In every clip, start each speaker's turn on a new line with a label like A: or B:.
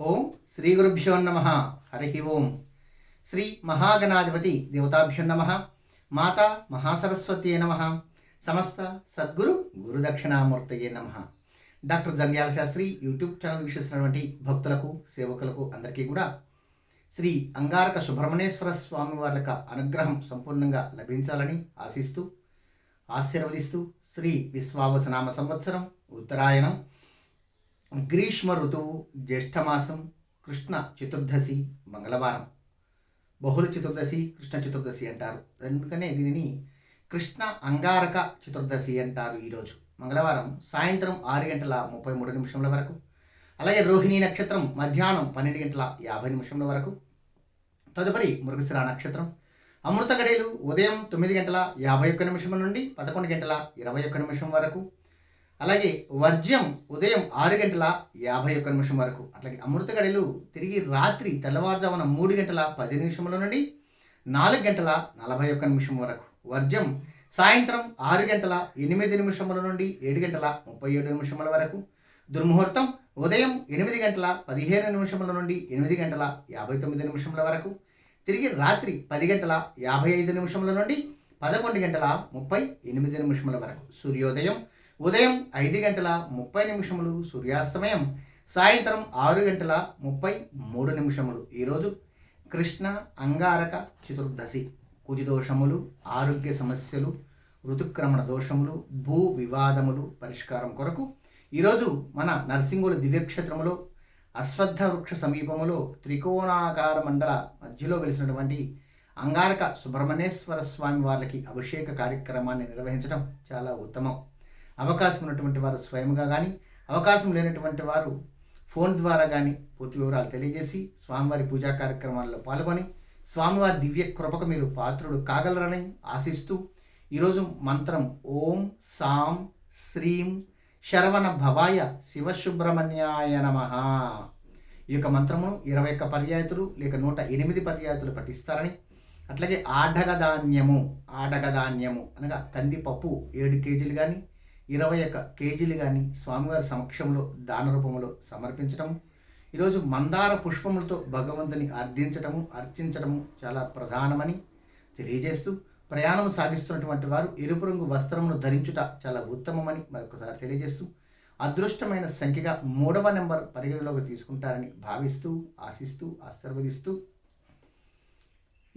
A: ఓం శ్రీ గురుభ్యో నమ. హరి ఓం. శ్రీ మహాగణాధిపతి దేవతాభ్యో నమ. మాతా మహాసరస్వతి నమ. సమస్త సద్గురు గురుదక్షిణామూర్తయే నమ. Doctor Jandhyala Sastri YouTube channel వీక్షిస్తున్నటువంటి భక్తులకు సేవకులకు అందరికీ కూడా శ్రీ అంగారక సుబ్రహ్మణ్యేశ్వర స్వామి వారి అనుగ్రహం సంపూర్ణంగా లభించాలని ఆశిస్తూ ఆశీర్వదిస్తూ శ్రీ విశ్వావసనామ సంవత్సరం ఉత్తరాయణం గ్రీష్మ ఋతువు జ్యేష్ఠమాసం కృష్ణ చతుర్దశి మంగళవారం. బహుళ చతుర్దశి కృష్ణ చతుర్దశి అంటారు. అందుకనే దీనిని కృష్ణ అంగారక చతుర్దశి అంటారు ఈరోజు. మంగళవారం సాయంత్రం ఆరు గంటల ముప్పై మూడు నిమిషముల వరకు అలాగే రోహిణీ నక్షత్రం మధ్యాహ్నం పన్నెండు గంటల యాభై నిమిషముల వరకు తదుపరి మృగశిర నక్షత్రం అమృత గడియలు ఉదయం తొమ్మిది గంటల యాభై ఒక్క నిమిషం నుండి పదకొండు గంటల ఇరవై ఒక్క నిమిషం వరకు అలాగే వర్జ్యం ఉదయం ఆరు గంటల యాభై ఒక్క నిమిషం వరకు అట్లాగే అమృత గడిలు తిరిగి రాత్రి తెల్లవారుజామున మూడు గంటల పది నిమిషముల నుండి నాలుగు గంటల నలభై ఒక్క నిమిషం వరకు. వర్జ్యం సాయంత్రం ఆరు గంటల ఎనిమిది నిమిషముల నుండి ఏడు గంటల ముప్పై ఏడు నిమిషముల వరకు. దుర్ముహూర్తం ఉదయం ఎనిమిది గంటల పదిహేను నిమిషముల నుండి ఎనిమిది గంటల యాభై తొమ్మిది నిమిషముల వరకు. తిరిగి రాత్రి పది గంటల యాభై ఐదు నిమిషముల నుండి పదకొండు గంటల ముప్పై ఎనిమిది నిమిషముల వరకు. సూర్యోదయం ఉదయం ఐదు గంటల ముప్పై నిమిషములు సూర్యాస్తమయం సాయంత్రం ఆరు గంటల ముప్పై మూడు నిమిషములు. ఈరోజు కృష్ణ అంగారక చతుర్దశి. కుజిదోషములు ఆరోగ్య సమస్యలు ఋతుక్రమణ దోషములు భూ వివాదములు పరిష్కారం కొరకు ఈరోజు మన నర్సింగుల దివ్యక్షేత్రములో అశ్వత్థ వృక్ష సమీపములో త్రికోణాకార మండల మధ్యలో వెలిసినటువంటి అంగారక సుబ్రహ్మణ్యేశ్వర స్వామి వారికి అభిషేక కార్యక్రమాన్ని నిర్వహించడం చాలా ఉత్తమం. అవకాశం ఉన్నటువంటి వారు స్వయంగా కానీ అవకాశం లేనటువంటి వారు ఫోన్ ద్వారా కానీ పూర్తి వివరాలు తెలియజేసి స్వామివారి పూజా కార్యక్రమాల్లో పాల్గొని స్వామివారి దివ్య కృపకు మీరు పాత్రుడు కాగలరని ఆశిస్తూ ఈరోజు మంత్రం ఓం సాం శ్రీం శరవణ భవాయ శివసుబ్రహ్మణ్యాయ నమ. ఈ యొక్క మంత్రమును ఇరవై ఒక్క పర్యాయతులు లేక నూట ఎనిమిది పర్యాయతులు పఠిస్తారని అట్లాగే ఆడగధాన్యము ఆడగధాన్యము అనగా కందిపప్పు ఏడు కేజీలు కానీ ఇరవై ఒక్క కేజీలు కానీ స్వామివారి సమక్షంలో దాన రూపంలో సమర్పించటము. ఈరోజు మందార పుష్పములతో భగవంతుని అర్థించటము అర్చించటము చాలా ప్రధానమని తెలియజేస్తూ ప్రయాణం సాగిస్తున్నటువంటి వారు ఎరుపు రంగు వస్త్రమును ధరించుట చాలా ఉత్తమమని మరొకసారి తెలియజేస్తూ అదృష్టమైన సంఖ్యగా మూడవ నెంబర్ పరిగణలోకి తీసుకుంటారని భావిస్తూ ఆశిస్తూ ఆశీర్వదిస్తూ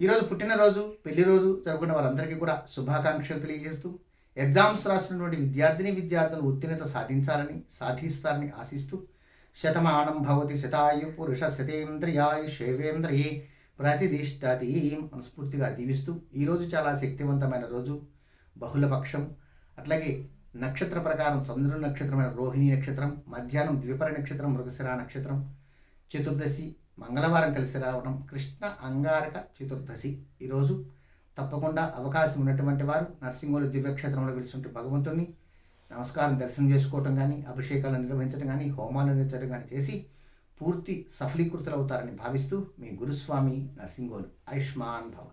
A: ఈరోజు పుట్టినరోజు పెళ్ళి రోజు జరుపుకున్న వారందరికీ కూడా శుభాకాంక్షలు తెలియజేస్తూ ఎగ్జామ్స్ రాసినటువంటి విద్యార్థిని విద్యార్థులు ఉత్తీర్ణత సాధించాలని సాధిస్తారని ఆశిస్తూ శతమానం భవతి శతాయు పురుష శతేంద్రియాయు శైవేంద్రియే ప్రతిదిష్టతి మనస్ఫూర్తిగా దీవిస్తూ ఈరోజు చాలా శక్తివంతమైన రోజు బహుళపక్షం అట్లాగే నక్షత్ర ప్రకారం చంద్రుని నక్షత్రమైన రోహిణి నక్షత్రం మధ్యాహ్నం ద్విపర నక్షత్రం మృగశిర నక్షత్రం చతుర్దశి మంగళవారం కలిసి రావడం కృష్ణ అంగారక చతుర్దశి. ఈరోజు తప్పకుండా అవకాశం ఉన్నటువంటి వారు నరసింహుల దివ్యక్షేత్రంలో వెలిసినటువంటి భగవంతుడిని నమస్కారం దర్శనం చేసుకోవటం కానీ అభిషేకాలు నిర్వహించడం కానీ హోమాలు నిర్వహించడం కానీ చేసి పూర్తి సఫలీకృతులవుతారని భావిస్తూ మీ గురుస్వామి నరసింహోలు ఆయుష్మాన్ భవ.